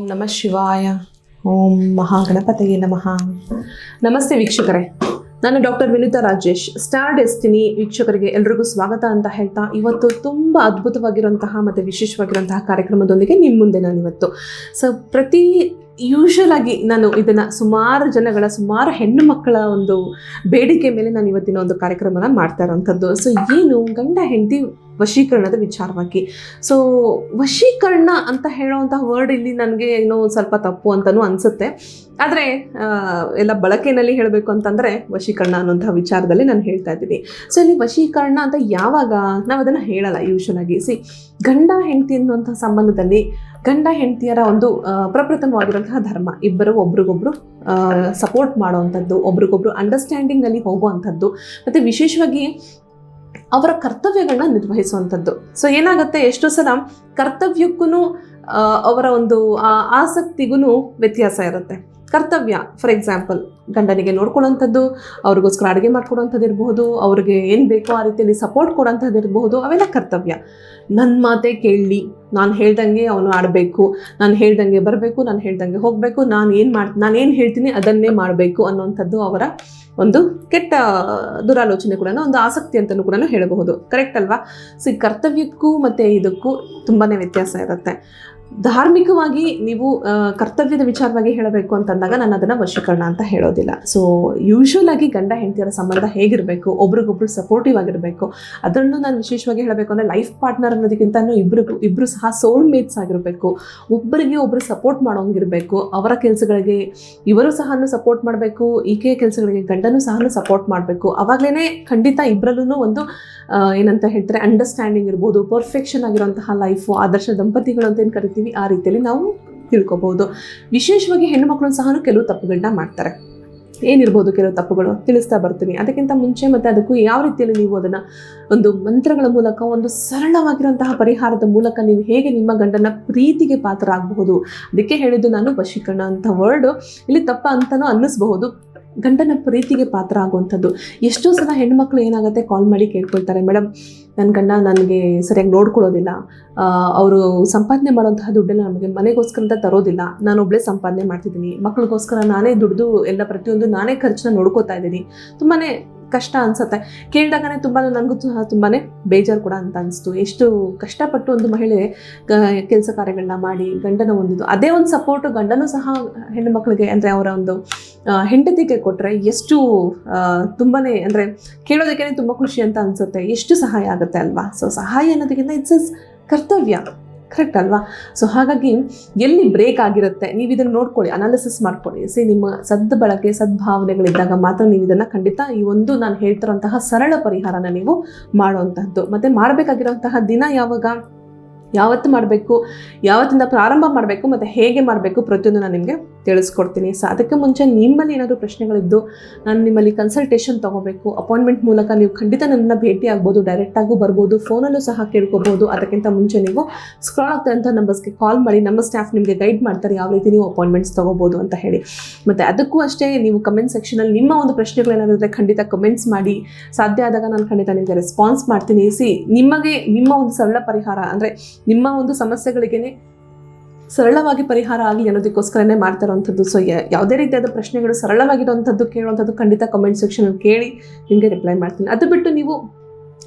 ಓಂ ನಮಃ ಶಿವಾಯ. ಓಂ ಮಹಾಗಣಪತಿಗೆ ನಮಃ. ನಮಸ್ತೆ ವೀಕ್ಷಕರೇ. ನಾನು doctor Vinitha Rajesh. Star destiny ವೀಕ್ಷಕರಿಗೆ ಎಲ್ರಿಗೂ ಸ್ವಾಗತ ಅಂತ ಹೇಳ್ತಾ ಇವತ್ತು ತುಂಬ ಅದ್ಭುತವಾಗಿರುವಂತಹ ಮತ್ತು ವಿಶೇಷವಾಗಿರುವಂತಹ ಕಾರ್ಯಕ್ರಮದೊಂದಿಗೆ ನಿಮ್ಮ ಮುಂದೆ ನಾನು ಇವತ್ತು ಸೊ ಪ್ರತಿ ಯೂಶಲ್ ಆಗಿ ನಾನು ಇದನ್ನು ಸುಮಾರು ಜನಗಳ, ಸುಮಾರು ಹೆಣ್ಣು ಮಕ್ಕಳ ಒಂದು ಬೇಡಿಕೆ ಮೇಲೆ ನಾನು ಇವತ್ತಿನ ಒಂದು ಕಾರ್ಯಕ್ರಮನ ಮಾಡ್ತಾ ಇರೋವಂಥದ್ದು ಸೊ ಏನು ಗಂಡ, ಹೆಂಡತಿ ವಶೀಕರಣದ ವಿಚಾರವಾಗಿ? ಸೊ ವಶೀಕರಣ ಅಂತ ಹೇಳೋವಂಥ ವರ್ಡ್ ಇಲ್ಲಿ ನನಗೆ ಏನೋ ಸ್ವಲ್ಪ ತಪ್ಪು ಅಂತಲೂ ಅನಿಸುತ್ತೆ. ಆದರೆ ಎಲ್ಲ ಬಳಕೆಯಲ್ಲಿ ಹೇಳಬೇಕು ಅಂತಂದರೆ ವಶೀಕರಣ ಅನ್ನೋಂಥ ವಿಚಾರದಲ್ಲಿ ನಾನು ಹೇಳ್ತಾ ಇದ್ದೀನಿ. ಸೊ ಇಲ್ಲಿ ವಶೀಕರಣ ಅಂತ ಯಾವಾಗ? ನಾವು ಅದನ್ನು ಹೇಳಲ್ಲ ಯೂಶ್ವಲಾಗಿ ಸಿ ಗಂಡ, ಹೆಂಡತಿ ಅನ್ನುವಂಥ ಸಂಬಂಧದಲ್ಲಿ ಗಂಡ ಹೆಂಡತಿಯರ ಒಂದು ಪ್ರಪ್ರಥಮವಾಗಿರುವಂತಹ ಧರ್ಮ. ಇಬ್ಬರು ಒಬ್ರಿಗೊಬ್ರು ಸಪೋರ್ಟ್ ಮಾಡೋವಂಥದ್ದು, ಒಬ್ರಿಗೊಬ್ರು ಅಂಡರ್ಸ್ಟ್ಯಾಂಡಿಂಗಲ್ಲಿ ಹೋಗುವಂಥದ್ದು, ಮತ್ತು ವಿಶೇಷವಾಗಿ ಅವರ ಕರ್ತವ್ಯಗಳನ್ನ ನಿರ್ವಹಿಸುವಂಥದ್ದು. ಸೊ ಏನಾಗುತ್ತೆ, ಎಷ್ಟೋ ಸಲ ಕರ್ತವ್ಯಕ್ಕೂ ಅವರ ಒಂದು ಆಸಕ್ತಿಗೂ ವ್ಯತ್ಯಾಸ ಇರುತ್ತೆ. ಕರ್ತವ್ಯ. ಫಾರ್ ಎಕ್ಸಾಂಪಲ್ ಗಂಡನಿಗೆ ನೋಡ್ಕೊಳ್ಳೋಂಥದ್ದು ಅವ್ರಿಗೋಸ್ಕರ ಅಡುಗೆ ಮಾಡ್ಕೊಡೋಂಥದ್ದು ಇರಬಹುದು, ಅವ್ರಿಗೆ ಏನು ಬೇಕೋ ಆ ರೀತಿಯಲ್ಲಿ ಸಪೋರ್ಟ್ ಕೊಡೋಂಥದ್ದು ಇರಬಹುದು, ಅವೆಲ್ಲ ಕರ್ತವ್ಯ. ನನ್ನ ಮಾತೇ ಕೇಳಲಿ. ನಾನು ಹೇಳ್ದಂಗೆ ಅವನು ಆಡಬೇಕು, ನಾನು ಹೇಳ್ದಂಗೆ ಬರಬೇಕು, ನಾನು ಹೇಳ್ದಂಗೆ ಹೋಗಬೇಕು, ನಾನು ಏನು ಮಾಡ್, ನಾನು ಏನು ಹೇಳ್ತೀನಿ ಅದನ್ನೇ ಮಾಡಬೇಕು ಅನ್ನೋಂಥದ್ದು ಅವರ ಒಂದು ಕೆಟ್ಟ ದುರಾಲೋಚನೆ ಕೂಡ ಒಂದು ಆಸಕ್ತಿ ಅಂತಲೂ ಕೂಡ ಹೇಳಬಹುದು. ಕರೆಕ್ಟ್ ಅಲ್ವಾ? ಸೊ ಕರ್ತವ್ಯಕ್ಕೂ ಮತ್ತು ಇದಕ್ಕೂ ತುಂಬಾ ವ್ಯತ್ಯಾಸ ಇರುತ್ತೆ. ಧಾರ್ಮಿಕವಾಗಿ ನೀವು ಕರ್ತವ್ಯದ ವಿಚಾರವಾಗಿ ಹೇಳಬೇಕು ಅಂತಂದಾಗ ನಾನು ಅದನ್ನು ವಶೀಕರಣ ಅಂತ ಹೇಳೋದಿಲ್ಲ. ಸೊ ಯೂಶುವಲ್ ಆಗಿ ಗಂಡ ಹೆಂಡತಿಯರ ಸಂಬಂಧ ಹೇಗಿರಬೇಕು, ಒಬ್ರಿಗೊಬ್ರು ಸಪೋರ್ಟಿವ್ ಆಗಿರಬೇಕು ಅದರಲ್ಲೂ ನಾನು ವಿಶೇಷವಾಗಿ ಹೇಳಬೇಕು ಅಂದರೆ ಲೈಫ್ ಪಾರ್ಟ್ನರ್ ಅನ್ನೋದಕ್ಕಿಂತ ಇಬ್ಬರಿಗೂ ಇಬ್ಬರು ಸಹ ಸೋಲ್ ಮೇಟ್ಸ್ ಆಗಿರಬೇಕು, ಒಬ್ಬರಿಗೆ ಒಬ್ಬರು ಸಪೋರ್ಟ್ ಮಾಡೋಂಗಿರಬೇಕು, ಅವರ ಕೆಲಸಗಳಿಗೆ ಇವರು ಸಹ ಸಪೋರ್ಟ್ ಮಾಡಬೇಕು, ಈಕೆಯ ಕೆಲಸಗಳಿಗೆ ಗಂಡನೂ ಸಹ ಸಪೋರ್ಟ್ ಮಾಡಬೇಕು ಅವಾಗಲೇ ಖಂಡಿತ ಇಬ್ಬರಲ್ಲೂ ಒಂದು ಏನಂತ ಹೇಳ್ತಾರೆ ಅಂಡರ್ಸ್ಟ್ಯಾಂಡಿಂಗ್ ಇರ್ಬೋದು ಪರ್ಫೆಕ್ಷನ್ ಆಗಿರುವಂತಹ ಲೈಫು ಆದರ್ಶ ದಂಪತಿಗಳು ಅಂತ ಏನು ಕರಿತೀವಿ? ಆ ರೀತಿಯಲ್ಲಿ ನಾವು ತಿಳ್ಕೊಬಹುದು ವಿಶೇಷವಾಗಿ ಹೆಣ್ಣುಮಕ್ಕಳು ಸಹ ಕೆಲವು ತಪ್ಪುಗಳನ್ನ ಮಾಡ್ತಾರೆ. ಏನಿರ್ಬೋದು ಕೆಲವು ತಪ್ಪುಗಳು ತಿಳಿಸ್ತಾ ಬರ್ತೀನಿ. ಅದಕ್ಕಿಂತ ಮುಂಚೆ ಮತ್ತು ಅದಕ್ಕೂ ಯಾವ ರೀತಿಯಲ್ಲಿ ನೀವು ಅದನ್ನು ಒಂದು ಮಂತ್ರಗಳ ಮೂಲಕ, ಒಂದು ಸರಳವಾಗಿರುವಂತಹ ಪರಿಹಾರದ ಮೂಲಕ ನೀವು ಹೇಗೆ ನಿಮ್ಮ ಗಂಡನ ಪ್ರೀತಿಗೆ ಪಾತ್ರ ಆಗಬಹುದು ಅದಕ್ಕೆ ಹೇಳಿದ್ದು ನಾನು ವಶೀಕರಣ ಅಂತ ವರ್ಡು ಇಲ್ಲಿ ತಪ್ಪ ಅಂತಲೂ ಅನ್ನಿಸ್ಬಹುದು. ಗಂಡನ ಪ್ರೀತಿಗೆ ಪಾತ್ರ ಆಗುವಂಥದ್ದು. ಎಷ್ಟೋ ಸಲ ಹೆಣ್ಮಕ್ಳು ಏನಾಗುತ್ತೆ ಕಾಲ್ ಮಾಡಿ ಕೇಳ್ಕೊಳ್ತಾರೆ ಮೇಡಮ್ ನನ್ನ ಗಂಡ ನನಗೆ ಸರಿಯಾಗಿ ನೋಡ್ಕೊಳ್ಳೋದಿಲ್ಲ. ಅವರು ಸಂಪಾದನೆ ಮಾಡುವಂತಹ ದುಡ್ಡೆಲ್ಲ ನಮಗೆ ಮನೆಗೋಸ್ಕರ ಅಂತ ತರೋದಿಲ್ಲ. ನಾನು ಒಬ್ಬಳೇ ಸಂಪಾದನೆ ಮಾಡ್ತಿದ್ದೀನಿ. ಮಕ್ಳಿಗೋಸ್ಕರ ನಾನೇ ದುಡ್ದು ಎಲ್ಲ ಪ್ರತಿಯೊಂದು ನಾನೇ ಖರ್ಚನ್ನ ನೋಡ್ಕೋತಾ ಇದ್ದೀನಿ. ತುಂಬಾ ಕಷ್ಟ ಅನ್ಸುತ್ತೆ. ಕೇಳಿದಾಗನೇ ತುಂಬ ನನಗೂ ಸಹ ತುಂಬಾ ಬೇಜಾರು ಕೂಡ ಅಂತ ಅನಿಸ್ತು. ಎಷ್ಟು ಕಷ್ಟಪಟ್ಟು ಒಂದು ಮಹಿಳೆ ಕೆಲಸ ಕಾರ್ಯಗಳನ್ನ ಮಾಡಿ ಗಂಡನ ಹೊಂದಿದ್ದು. ಅದೇ ಒಂದು ಸಪೋರ್ಟ್ ಗಂಡನೂ ಸಹ ಹೆಣ್ಣು ಮಕ್ಕಳಿಗೆ ಅಂದರೆ ಅವರ ಒಂದು ಹೆಂಡತಿಗೆ ಕೊಟ್ಟರೆ ಎಷ್ಟು ತುಂಬಾ ಅಂದರೆ ಕೇಳೋದಕ್ಕೇ ತುಂಬ ಖುಷಿ ಅಂತ ಅನಿಸುತ್ತೆ. ಎಷ್ಟು ಸಹಾಯ ಆಗುತ್ತೆ ಅಲ್ವಾ? ಸೊ ಸಹಾಯ ಅನ್ನೋದಕ್ಕಿಂತ ಇಟ್ಸ್ ಇಸ್ ಕರ್ತವ್ಯ. ಕರೆಕ್ಟ್ ಅಲ್ವಾ? ಸೊ ಹಾಗಾಗಿ ಎಲ್ಲಿ ಬ್ರೇಕ್ ಆಗಿರುತ್ತೆ, ನೀವು ಇದನ್ನು ನೋಡ್ಕೊಳ್ಳಿ ಅನಾಲಿಸಿಸ್ ಮಾಡ್ಕೊಳ್ಳಿ. ಸೇ ನಿಮ್ಮ ಸದ್ ಬಳಕೆ ಸದ್ಭಾವನೆಗಳಿದ್ದಾಗ ಮಾತ್ರ ನೀವು ಇದನ್ನು ಖಂಡಿತ ಈ ಒಂದು ನಾನು ಹೇಳ್ತಿರೋಂತಹ ಸರಳ ಪರಿಹಾರನ ನೀವು ಮಾಡುವಂತಹದ್ದು. ಮತ್ತು ಮಾಡಬೇಕಾಗಿರೋಂತಹ ದಿನ ಯಾವಾಗ? ಯಾವತ್ತು ಮಾಡಬೇಕು? ಯಾವತ್ತಿಂದ ಪ್ರಾರಂಭ ಮಾಡಬೇಕು? ಮತ್ತು ಹೇಗೆ ಮಾಡಬೇಕು? ಪ್ರತಿಯೊಂದು ನಾನು ನಿಮಗೆ ತಿಳಿಸ್ಕೊಡ್ತೀನಿ. ಸೊ ಅದಕ್ಕೆ ಮುಂಚೆ ನಿಮ್ಮಲ್ಲಿ ಏನಾದರೂ ಪ್ರಶ್ನೆಗಳಿದ್ದು, ನಾನು ನಿಮ್ಮಲ್ಲಿ ಕನ್ಸಲ್ಟೇಷನ್ ತೊಗೋಬೇಕು. ಅಪಾಯಿಂಟ್ಮೆಂಟ್ ಮೂಲಕ ನೀವು ಖಂಡಿತ ನನ್ನನ್ನು ಭೇಟಿ ಆಗ್ಬೋದು ಡೈರೆಕ್ಟಾಗೂ ಬರ್ಬೋದು ಫೋನಲ್ಲೂ ಸಹ ಕೇಳ್ಕೊಬೋದು. ಅದಕ್ಕಿಂತ ಮುಂಚೆ ನೀವು ಸ್ಕ್ರಾಲ್ ಆಗ್ತಾಯಿರೋಂಥ ನಂಬರ್ಸ್ಗೆ ಕಾಲ್ ಮಾಡಿ, ನಮ್ಮ ಸ್ಟಾಫ್ ನಿಮಗೆ ಗೈಡ್ ಮಾಡ್ತಾರೆ ಯಾವ ರೀತಿ ನೀವು ಅಪಾಯಿಂಟ್ಮೆಂಟ್ಸ್ ತೊಗೋಬೋದು ಅಂತ ಹೇಳಿ. ಮತ್ತು ಅದಕ್ಕೂ ಅಷ್ಟೇ ನೀವು ಕಮೆಂಟ್ ಸೆಕ್ಷನಲ್ಲಿ ನಿಮ್ಮ ಒಂದು ಪ್ರಶ್ನೆಗಳೇನಾದರೂ ಖಂಡಿತ ಕಮೆಂಟ್ಸ್ ಮಾಡಿ. ಸಾಧ್ಯ ಆದಾಗ ನಾನು ಖಂಡಿತ ನಿಮಗೆ ರೆಸ್ಪಾನ್ಸ್ ಮಾಡ್ತೀನಿ. ಸಿ ನಿಮಗೆ ನಿಮ್ಮ ಒಂದು ಸರಳ ಪರಿಹಾರ ಅಂದರೆ ನಿಮ್ಮ ಒಂದು ಸಮಸ್ಯೆಗಳಿಗೇನೆ ಸರಳವಾಗಿ ಪರಿಹಾರ ಆಗಲಿ ಅನ್ನೋದಕ್ಕೋಸ್ಕರನೇ ಮಾಡ್ತಾ ಇರೋವಂಥದ್ದು ಸೊ ಯಾವುದೇ ರೀತಿಯಾದ ಪ್ರಶ್ನೆಗಳು ಸರಳವಾಗಿರೋವಂಥದ್ದು ಕೇಳುವಂಥದ್ದು ಖಂಡಿತ ಕಮೆಂಟ್ ಸೆಕ್ಷನಲ್ಲಿ ಕೇಳಿ ನಿಮಗೆ ರಿಪ್ಲೈ ಮಾಡ್ತೀನಿ. ಅದು ಬಿಟ್ಟು ನೀವು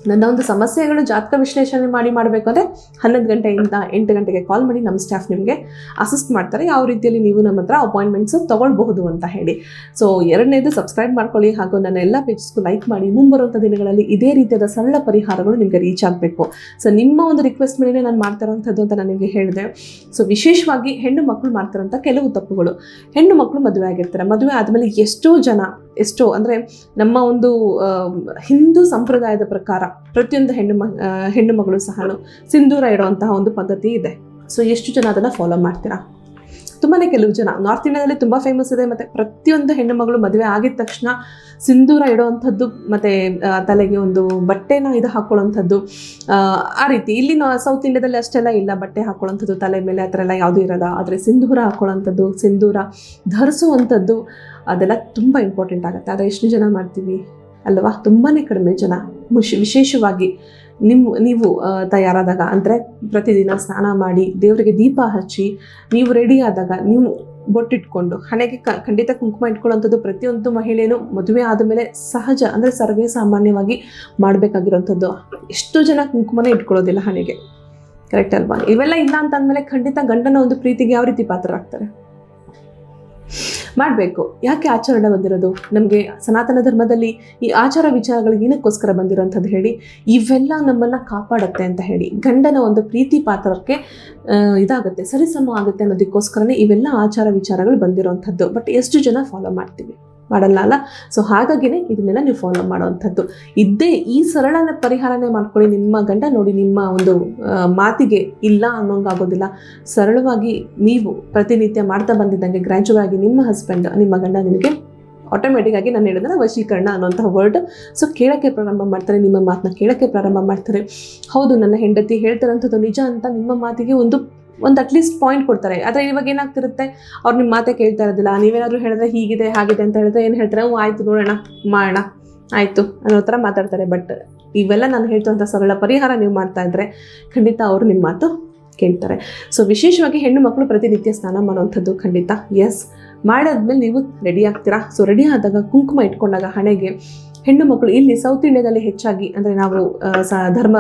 ನನ್ನ ಒಂದು ಸಮಸ್ಯೆಗಳು ಜಾತಕ ವಿಶ್ಲೇಷಣೆ ಮಾಡಿ ಮಾಡಬೇಕು ಅಂದರೆ ಹನ್ನೊಂದು ಗಂಟೆಯಿಂದ ಎಂಟು ಗಂಟೆಗೆ ಕಾಲ್ ಮಾಡಿ ನಮ್ಮ ಸ್ಟಾಫ್ ನಿಮಗೆ ಅಸಿಸ್ಟ್ ಮಾಡ್ತಾರೆ. ಯಾವ ರೀತಿಯಲ್ಲಿ ನೀವು ನಮ್ಮ ಹತ್ರ ಅಪಾಯಿಂಟ್ಮೆಂಟ್ಸು ತೊಗೊಳ್ಬಹುದು ಅಂತ ಹೇಳಿ. ಸೊ ಎರಡನೇದು ಸಬ್ಸ್ಕ್ರೈಬ್ ಮಾಡ್ಕೊಳ್ಳಿ ಹಾಗೂ ನನ್ನ ಎಲ್ಲ ಪೇಜಸ್ಗೂ ಲೈಕ್ ಮಾಡಿ. ಮುಂಬರುವಂಥ ದಿನಗಳಲ್ಲಿ ಇದೇ ರೀತಿಯಾದ ಸರಳ ಪರಿಹಾರಗಳು ನಿಮಗೆ ರೀಚ್ ಆಗಬೇಕು. ಸೊ ನಿಮ್ಮ ಒಂದು ರಿಕ್ವೆಸ್ಟ್ ಮೇಲೆ ನಾನು ಮಾಡ್ತಾ ಇರೋವಂಥದ್ದು ಅಂತ ನಾನು ನಿಮಗೆ ಹೇಳಿದೆ. ಸೊ ವಿಶೇಷವಾಗಿ ಹೆಣ್ಣು ಮಕ್ಕಳು ಮಾಡ್ತಿರೋಂಥ ಕೆಲವು ತಪ್ಪುಗಳು. ಹೆಣ್ಣು ಮಕ್ಕಳು ಮದುವೆ ಆಗಿರ್ತಾರೆ. ಮದುವೆ ಆದಮೇಲೆ ಎಷ್ಟೋ ಜನ ಎಷ್ಟೋ ಅಂದರೆ ನಮ್ಮ ಒಂದು ಹಿಂದೂ ಸಂಪ್ರದಾಯದ ಪ್ರಕಾರ ಪ್ರತಿಯೊಂದು ಹೆಣ್ಣು ಮ ಹೆಣ್ಣು ಮಗಳು ಸಹ ಸಿಂಧೂರ ಇಡುವಂತಹ ಒಂದು ಪದ್ಧತಿ ಇದೆ. ಸೊ ಎಷ್ಟು ಜನ ಅದನ್ನು ಫಾಲೋ ಮಾಡ್ತೀರಾ? ತುಂಬಾ ಕೆಲವು ಜನ. ನಾರ್ತ್ ಇಂಡಿಯಾದಲ್ಲಿ ತುಂಬ ಫೇಮಸ್ ಇದೆ ಮತ್ತು ಪ್ರತಿಯೊಂದು ಹೆಣ್ಣು ಮಗಳು ಮದುವೆ ಆಗಿದ ತಕ್ಷಣ ಸಿಂಧೂರ ಇಡುವಂಥದ್ದು ಮತ್ತು ತಲೆಗೆ ಒಂದು ಬಟ್ಟೆನ ಇದು ಹಾಕೊಳ್ಳೋವಂಥದ್ದು ಆ, ರೀತಿ. ಇಲ್ಲಿ ಸೌತ್ ಇಂಡಿಯಾದಲ್ಲಿ ಅಷ್ಟೆಲ್ಲ ಇಲ್ಲ ಬಟ್ಟೆ ಹಾಕೊಳ್ಳೋವಂಥದ್ದು ತಲೆ ಮೇಲೆ ಆ ಥರ ಎಲ್ಲ ಯಾವುದೂ ಇರಲ್ಲ. ಆದರೆ ಸಿಂಧೂರ ಹಾಕೊಳ್ಳೋವಂಥದ್ದು ಸಿಂಧೂರ ಧರಿಸುವಂಥದ್ದು ಅದೆಲ್ಲ ತುಂಬ ಇಂಪಾರ್ಟೆಂಟ್ ಆಗುತ್ತೆ. ಆದರೆ ಎಷ್ಟು ಜನ ಮಾಡ್ತೀವಿ? ಅಲ್ವಾ? ತುಂಬಾ ಕಡಿಮೆ ಜನ. ವಿಶೇಷವಾಗಿ ನಿಮ್ಮ ನೀವು ತಯಾರಾದಾಗ. ಅಂದರೆ ಪ್ರತಿದಿನ ಸ್ನಾನ ಮಾಡಿ, ದೇವರಿಗೆ ದೀಪ ಹಚ್ಚಿ, ನೀವು ರೆಡಿ ಆದಾಗ, ನೀವು ಬೊಟ್ಟಿಟ್ಕೊಂಡು, ಹಣೆಗೆ ಕ, ಖಂಡಿತ ಕುಂಕುಮ ಇಟ್ಕೊಳ್ಳೋಂಥದ್ದು ಪ್ರತಿಯೊಂದು ಮಹಿಳೆಯೂ ಮದುವೆ ಆದಮೇಲೆ ಸಹಜ, ಅಂದರೆ ಸರ್ವೇ ಸಾಮಾನ್ಯವಾಗಿ ಮಾಡಬೇಕಾಗಿರೋಂಥದ್ದು ಎಷ್ಟು ಜನ ಕುಂಕುಮನೇ ಇಟ್ಕೊಳ್ಳೋದಿಲ್ಲ ಹಣೆಗೆ. ಕರೆಕ್ಟ್ ಅಲ್ವಾ? ಇವೆಲ್ಲ ಇಲ್ಲ ಅಂತ ಅಂದಮೇಲೆ ಖಂಡಿತ ಗಂಡನ ಒಂದು ಪ್ರೀತಿಗೆ ಯಾವ ರೀತಿ ಪಾತ್ರರಾಗ್ತಾರೆ? ಮಾಡಬೇಕು. ಯಾಕೆ ಆಚರಣೆ ಬಂದಿರೋದು? ನಮಗೆ ಸನಾತನ ಧರ್ಮದಲ್ಲಿ ಈ ಆಚಾರ ವಿಚಾರಗಳು ಏನಕ್ಕೋಸ್ಕರ ಬಂದಿರೋಂಥದ್ದು ಹೇಳಿ? ಇವೆಲ್ಲ ನಮ್ಮನ್ನು ಕಾಪಾಡುತ್ತೆ ಅಂತ ಹೇಳಿ. ಗಂಡನ ಒಂದು ಪ್ರೀತಿ ಪಾತ್ರಕ್ಕೆ ಇದಾಗುತ್ತೆ, ಸರಿಸಮ ಆಗುತ್ತೆ ಅನ್ನೋದಕ್ಕೋಸ್ಕರನೇ ಇವೆಲ್ಲ ಆಚಾರ ವಿಚಾರಗಳು ಬಂದಿರೋಂಥದ್ದು ಬಟ್ ಎಷ್ಟು ಜನ ಫಾಲೋ ಮಾಡ್ತೀವಿ? ಮಾಡಲ್ಲ ಅಲ್ಲ? ಸೊ ಹಾಗಾಗಿನೇ ಇದನ್ನೆಲ್ಲ ನೀವು ಫಾಲೋ ಮಾಡುವಂಥದ್ದು. ಇದ್ದೇ ಈ ಸರಳ ಪರಿಹಾರನೇ ಮಾಡ್ಕೊಳ್ಳಿ. ನಿಮ್ಮ ಗಂಡ ನೋಡಿ ನಿಮ್ಮ ಒಂದು ಮಾತಿಗೆ ಇಲ್ಲ ಅನ್ನೋಂಗಾಗೋದಿಲ್ಲ. ಸರಳವಾಗಿ ನೀವು ಪ್ರತಿನಿತ್ಯ ಮಾಡ್ತಾ ಬಂದಿದ್ದಂಗೆ ಗ್ರ್ಯಾಜುವಲ್ ಆಗಿ ನಿಮ್ಮ ಹಸ್ಬೆಂಡ್ ನಿಮ್ಮ ಗಂಡ ನಿಮಗೆ ಆಟೋಮೆಟಿಕ್ ಆಗಿ ನಾನು ಹೇಳಿದ್ರೆ ವಶೀಕರಣ ಅನ್ನೋಂತಹ ವರ್ಡ್ ಸೊ ಕೇಳೋಕ್ಕೆ ಪ್ರಾರಂಭ ಮಾಡ್ತಾರೆ, ನಿಮ್ಮ ಮಾತನ್ನ ಕೇಳೋಕ್ಕೆ ಪ್ರಾರಂಭ ಮಾಡ್ತಾರೆ. ಹೌದು, ನನ್ನ ಹೆಂಡತಿ ಹೇಳ್ತಾರಂಥದ್ದು ನಿಜ ಅಂತ ನಿಮ್ಮ ಮಾತಿಗೆ ಒಂದು ಒಂದು ಅಟ್ಲೀಸ್ಟ್ ಪಾಯಿಂಟ್ ಕೊಡ್ತಾರೆ. ಆದರೆ ಇವಾಗ ಏನಾಗ್ತಿರುತ್ತೆ? ಅವ್ರು ನಿಮ್ಮ ಮಾತೇ ಕೇಳ್ತಾ ಇರೋದಿಲ್ಲ. ನೀವೇನಾದರೂ ಹೇಳಿದ್ರೆ ಹೀಗಿದೆ, ಹಾಗಿದೆ ಅಂತ ಹೇಳಿದ್ರೆ ಏನು ಹೇಳ್ತಾರೆ? ಹ್ಞೂ, ಆಯಿತು ನೋಡೋಣ, ಮಾಡೋಣ. ಆಯಿತು ಅನ್ನೋ ಥರ ಮಾತಾಡ್ತಾರೆ. ಬಟ್ ಇವೆಲ್ಲ ನಾನು ಹೇಳ್ತಿರುವಂಥ ಸರಳ ಪರಿಹಾರ ನೀವು ಮಾಡ್ತಾ ಇದ್ದರೆ ಖಂಡಿತ ಅವರು ನಿಮ್ಮ ಮಾತು ಕೇಳ್ತಾರೆ. ಸೊ ವಿಶೇಷವಾಗಿ ಹೆಣ್ಣು ಮಕ್ಕಳು ಪ್ರತಿನಿತ್ಯ ಸ್ನಾನ ಮಾಡುವಂಥದ್ದು ಖಂಡಿತ ಎಸ್ ಮಾಡಾದ್ಮೇಲೆ ನೀವು ರೆಡಿ ಆಗ್ತೀರಾ? ಸೊ ರೆಡಿ ಆದಾಗ ಕುಂಕುಮ ಇಟ್ಕೊಂಡಾಗ ಹಣೆಗೆ ಹೆಣ್ಣು ಮಕ್ಕಳು ಇಲ್ಲಿ ಸೌತ್ ಇಂಡಿಯಾದಲ್ಲಿ ಹೆಚ್ಚಾಗಿ, ಅಂದರೆ ನಾವು ಧರ್ಮ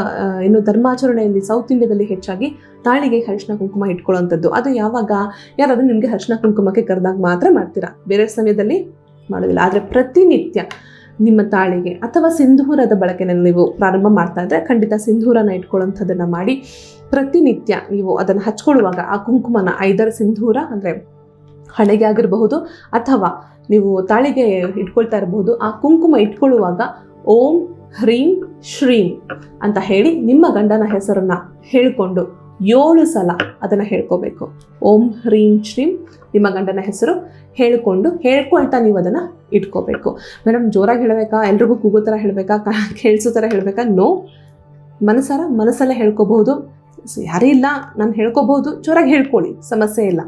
ಇನ್ನು ಧರ್ಮಾಚರಣೆಯಲ್ಲಿ ಸೌತ್ ಇಂಡಿಯಾದಲ್ಲಿ ಹೆಚ್ಚಾಗಿ ತಾಳಿಗೆ ಹರ್ಷಣ ಕುಂಕುಮ ಇಟ್ಕೊಳ್ಳೋಂಥದ್ದು ಅದು ಯಾವಾಗ, ಯಾರಾದರೂ ನಿಮಗೆ ಹರ್ಷಣ ಕುಂಕುಮಕ್ಕೆ ಕರೆದಾಗ ಮಾತ್ರ ಮಾಡ್ತೀರಾ? ಬೇರೆ ಸಮಯದಲ್ಲಿ ಮಾಡೋದಿಲ್ಲ. ಆದರೆ ಪ್ರತಿನಿತ್ಯ ನಿಮ್ಮ ತಾಳಿಗೆ ಅಥವಾ ಸಿಂಧೂರದ ಬಳಕೆನ ನೀವು ಪ್ರಾರಂಭ ಮಾಡ್ತಾ ಇದ್ದರೆ ಖಂಡಿತ ಸಿಂಧೂರನ ಇಟ್ಕೊಳ್ಳೋಂಥದ್ದನ್ನು ಮಾಡಿ ಪ್ರತಿನಿತ್ಯ ನೀವು ಅದನ್ನು ಹಚ್ಕೊಳ್ಳುವಾಗ ಆ ಕುಂಕುಮನ ಐದರ ಸಿಂಧೂರ, ಅಂದರೆ ಹಣೆಗೆ ಆಗಿರಬಹುದು ಅಥವಾ ನೀವು ತಾಳಿಗೆ ಇಟ್ಕೊಳ್ತಾ ಇರ್ಬೋದು. ಆ ಕುಂಕುಮ ಇಟ್ಕೊಳ್ಳುವಾಗ ಓಂ ಹ್ರೀಂ ಶ್ರೀಂ ಅಂತ ಹೇಳಿ ನಿಮ್ಮ ಗಂಡನ ಹೆಸರನ್ನ ಹೇಳಿಕೊಂಡು ಏಳು ಸಲ ಅದನ್ನು ಹೇಳ್ಕೋಬೇಕು. ಓಂ ಹ್ರೀಂ ಶ್ರೀಂ ನಿಮ್ಮ ಗಂಡನ ಹೆಸರು ಹೇಳಿಕೊಂಡು ಹೇಳ್ಕೊಳ್ತಾ ನೀವು ಅದನ್ನು ಇಟ್ಕೋಬೇಕು. ಮೇಡಮ್, ಜೋರಾಗಿ ಹೇಳಬೇಕಾ? ಎಲ್ರಿಗೂ ಕೂಗೋ ಥರ ಹೇಳಬೇಕಾ? ಕೇಳಿಸೋ ಥರ ಹೇಳಬೇಕಾ? ನೋ. ಮನಸಾರ ಮನಸ್ಸಲ್ಲೇ ಹೇಳ್ಕೋಬಹುದು. ಸೊ ಯಾರೇ ಇಲ್ಲ, ನಾನು ಹೇಳ್ಕೋಬಹುದು. ಜೋರಾಗಿ ಹೇಳ್ಕೊಳ್ಳಿ, ಸಮಸ್ಯೆ ಇಲ್ಲ.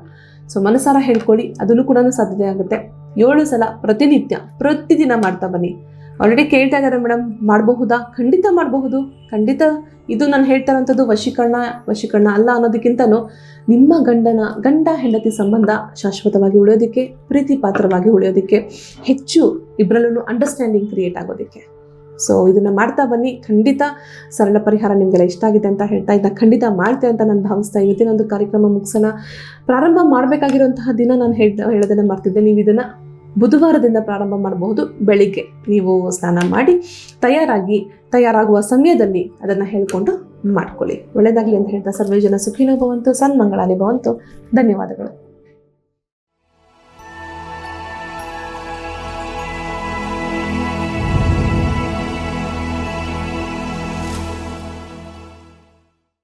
ಸೊ ಮನಸಾರ ಹೇಳ್ಕೊಳ್ಳಿ, ಅದನ್ನು ಕೂಡ ಸಾಧ್ಯತೆ ಆಗುತ್ತೆ. ಏಳು ಸಲ ಪ್ರತಿನಿತ್ಯ, ಪ್ರತಿದಿನ ಮಾಡ್ತಾ ಬನ್ನಿ. ಆಲ್ರೆಡಿ ಕೇಳ್ತಾ ಇದ್ದಾರೆ ಮೇಡಮ್ ಮಾಡಬಹುದಾ? ಖಂಡಿತ ಮಾಡಬಹುದು. ಖಂಡಿತ ಇದು ನಾನು ಹೇಳ್ತಾ ಇರೋಂಥದ್ದು ವಶೀಕರಣ ವಶೀಕರಣ ಅಲ್ಲ ಅನ್ನೋದಕ್ಕಿಂತನೂ ನಿಮ್ಮ ಗಂಡನ, ಗಂಡ ಹೆಂಡತಿ ಸಂಬಂಧ ಶಾಶ್ವತವಾಗಿ ಉಳಿಯೋದಕ್ಕೆ ಪ್ರೀತಿ ಪಾತ್ರವಾಗಿ ಉಳಿಯೋದಕ್ಕೆ ಹೆಚ್ಚು ಇಬ್ಬರಲ್ಲೂ ಅಂಡರ್ಸ್ಟ್ಯಾಂಡಿಂಗ್ ಕ್ರಿಯೇಟ್ ಆಗೋದಕ್ಕೆ. ಸೊ ಇದನ್ನು ಮಾಡ್ತಾ ಬನ್ನಿ. ಖಂಡಿತ ಸರಳ ಪರಿಹಾರ ನಿಮಗೆಲ್ಲ ಇಷ್ಟ ಆಗಿದೆ ಅಂತ ಹೇಳ್ತಾ ಇದ್ದ ಖಂಡಿತ ಮಾಡ್ತೆ ಅಂತ ನಾನು ಭಾವಿಸ್ತಾ ಇವತ್ತಿನ ಒಂದು ಕಾರ್ಯಕ್ರಮ ಮುಗಿಸೋಣ. ಪ್ರಾರಂಭ ಮಾಡಬೇಕಾಗಿರುವಂತಹ ದಿನ ನಾನು ಹೇಳ್ತಾ, ಹೇಳೋದನ್ನು ಮಾಡ್ತಿದ್ದೆ ನೀವು ಇದನ್ನು ಬುಧವಾರದಿಂದ ಪ್ರಾರಂಭ ಮಾಡಬಹುದು. ಬೆಳಿಗ್ಗೆ ನೀವು ಸ್ನಾನ ಮಾಡಿ ತಯಾರಾಗಿ, ತಯಾರಾಗುವ ಸಮಯದಲ್ಲಿ ಅದನ್ನು ಹೇಳಿಕೊಂಡು ಮಾಡ್ಕೊಳ್ಳಿ. ಒಳ್ಳೆಯದಾಗಲಿ ಅಂತ ಹೇಳ್ತಾ ಸರ್ವೇ ಜನ ಸುಖಿನೋ ಭವಂತು ಸನ್ಮಂಗಳಾನಿ ಭವಂತು. ಧನ್ಯವಾದಗಳು.